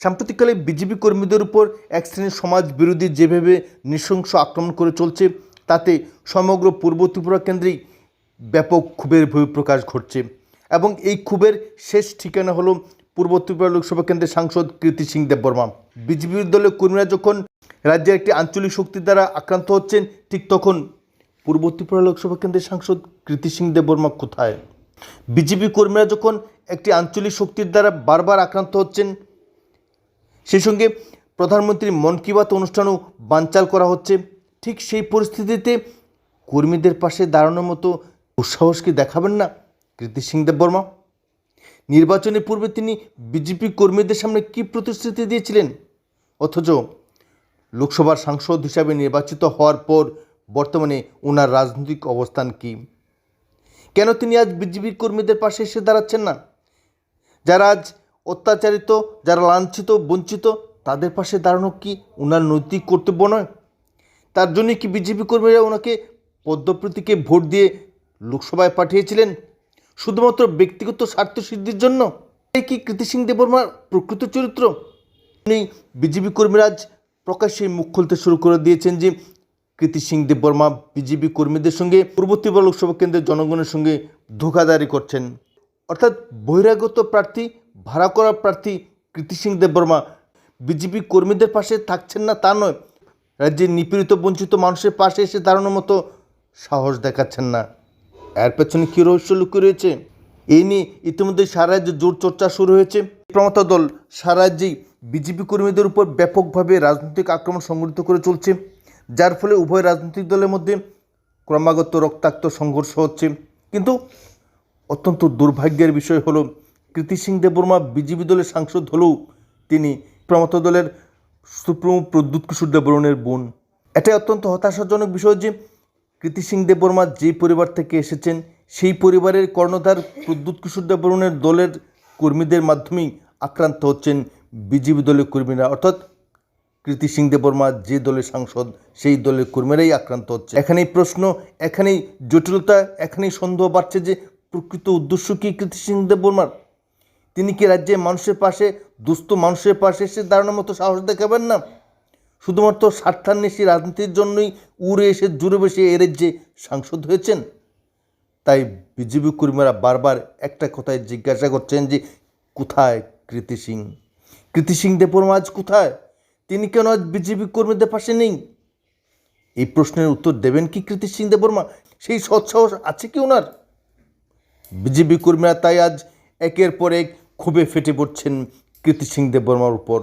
সাম্প্রতিককালে বিজেপি কর্মীদের উপর এক শ্রেণির সমাজ বিরোধী যেভাবে নৃশংস আক্রমণ করে চলছে, তাতে সমগ্র পূর্ব ত্রিপুরা কেন্দ্রেই ব্যাপক ক্ষোভের বহিঃপ্রকাশ ঘটছে। এবং এই ক্ষোভের শেষ ঠিকানা হলো পূর্ব ত্রিপুরা লোকসভা কেন্দ্রের সাংসদ কীর্তি সিং দেববর্মা বিজেপি দলের কর্মীরা যখন রাজ্যের একটি আঞ্চলিক শক্তির দ্বারা আক্রান্ত হচ্ছেন, ঠিক তখন পূর্ব ত্রিপুরা লোকসভা কেন্দ্রের সাংসদ কীর্তি সিং দেববর্মা কোথায়? বিজেপি কর্মীরা যখন একটি আঞ্চলিক শক্তির দ্বারা বারবার আক্রান্ত হচ্ছেন সেই সঙ্গে প্রধানমন্ত্রীর মন কি বাত অনুষ্ঠানও বানচাল করা হচ্ছে। ঠিক সেই পরিস্থিতিতে কর্মীদের পাশে দাঁড়ানোর মতো উৎসাহস কি দেখাবেন না কীর্তি সিং দেববর্মা নির্বাচনের পূর্বে তিনি বিজেপি কর্মীদের সামনে কী প্রতিশ্রুতি দিয়েছিলেন? অথচ লোকসভার সাংসদ হিসাবে নির্বাচিত হওয়ার পর বর্তমানে ওনার রাজনৈতিক অবস্থান কী? কেন তিনি আজ বিজেপি কর্মীদের পাশে এসে দাঁড়াচ্ছেন না? যারা আজ অত্যাচারিত, যারা লাঞ্ছিত, বঞ্চিত, তাদের পাশে দাঁড়ানো কি ওনার নৈতিক কর্তব্য নয়? তার জন্য কি বিজেপি কর্মীরা ওনাকে পদ্মপ্রতীকে ভোট দিয়ে লোকসভায় পাঠিয়েছিলেন? শুধুমাত্র ব্যক্তিগত স্বার্থ সিদ্ধির জন্য? এই কি কৃতি সিং দেববর্মার প্রকৃত চরিত্র? উনি বিজেপি কর্মীরা আজ প্রকাশ্যে মুখ খুলতে শুরু করে দিয়েছেন যে কৃতি সিং দেববর্মা বিজেপি কর্মীদের সঙ্গে পূর্ব লোকসভা কেন্দ্রের জনগণের সঙ্গে ধোকাদারি করছেন। অর্থাৎ বহিরাগত প্রার্থী ভাড়া করা প্রার্থী কৃতি সিং দেববর্মা বিজেপি কর্মীদের পাশে থাকছেন না তা নয়, রাজ্যের নিপীড়িত, বঞ্চিত মানুষের পাশে এসে দাঁড়ানোর মতো সাহস দেখাচ্ছেন না। এর পেছনে কী রহস্য লুকিয়ে রয়েছে? এই নিয়ে ইতিমধ্যে সারা রাজ্যে জোর চর্চা শুরু হয়েছে। প্রমতা দল সারা রাজ্যেই বিজেপি কর্মীদের উপর ব্যাপকভাবে রাজনৈতিক আক্রমণ সংগঠিত করে চলছে, যার ফলে উভয় রাজনৈতিক দলের মধ্যে ক্রমাগত রক্তাক্ত সংঘর্ষ হচ্ছে। কিন্তু অত্যন্ত দুর্ভাগ্যের বিষয় হলো কৃতি সিং দেববর্মা বিজেপি দলের সাংসদ হলেও তিনি প্রমত দলের সুপ্রিমো প্রদ্যুৎ কিশোর দেববর্মনের বোন। এটাই অত্যন্ত হতাশাজনক বিষয় যে কৃতি সিং দেববর্মা যে পরিবার থেকে এসেছেন, সেই পরিবারের কর্ণধার প্রদ্যুৎ কিশোর দেববর্মনের দলের কর্মীদের মাধ্যমেই আক্রান্ত হচ্ছেন বিজেপি দলের কর্মীরা। অর্থাৎ কৃতি সিং দেববর্মা যে দলের সাংসদ, সেই দলের কর্মীরাই আক্রান্ত হচ্ছে। এখানেই প্রশ্ন, এখানেই জটিলতা, এখানেই সন্দেহ বাড়ছে যে প্রকৃত উদ্দেশ্য কি কৃতি সিং দেববর্মার? তিনি কি রাজ্যে মানুষের পাশে, দুস্থ মানুষের পাশে এসে দাঁড়ানোর মতো সাহস দেখাবেন না? শুধুমাত্র স্বার্থান্বেষী রাজনীতির জন্যই উড়ে এসে জুড়ে বসে এ রাজ্যে সাংসদ হয়েছেন। তাই বিজেপি কর্মীরা বারবার একটা কথায় জিজ্ঞাসা করছেন যে, কোথায় কৃতি সিং? কৃতি সিং দেববর্মা আজ কোথায়? তিনি কেন আজ বিজেপি কর্মীদের পাশে নেই? এই প্রশ্নের উত্তর দেবেন কি কৃতি সিং দেববর্মা? সেই সৎসাহস আছে কি ওনার? বিজেপি কর্মীরা তাই আজ একের পর এক ক্ষোভে ফেটে পড়ছেন কীর্তি সিং দেববর্মার উপর।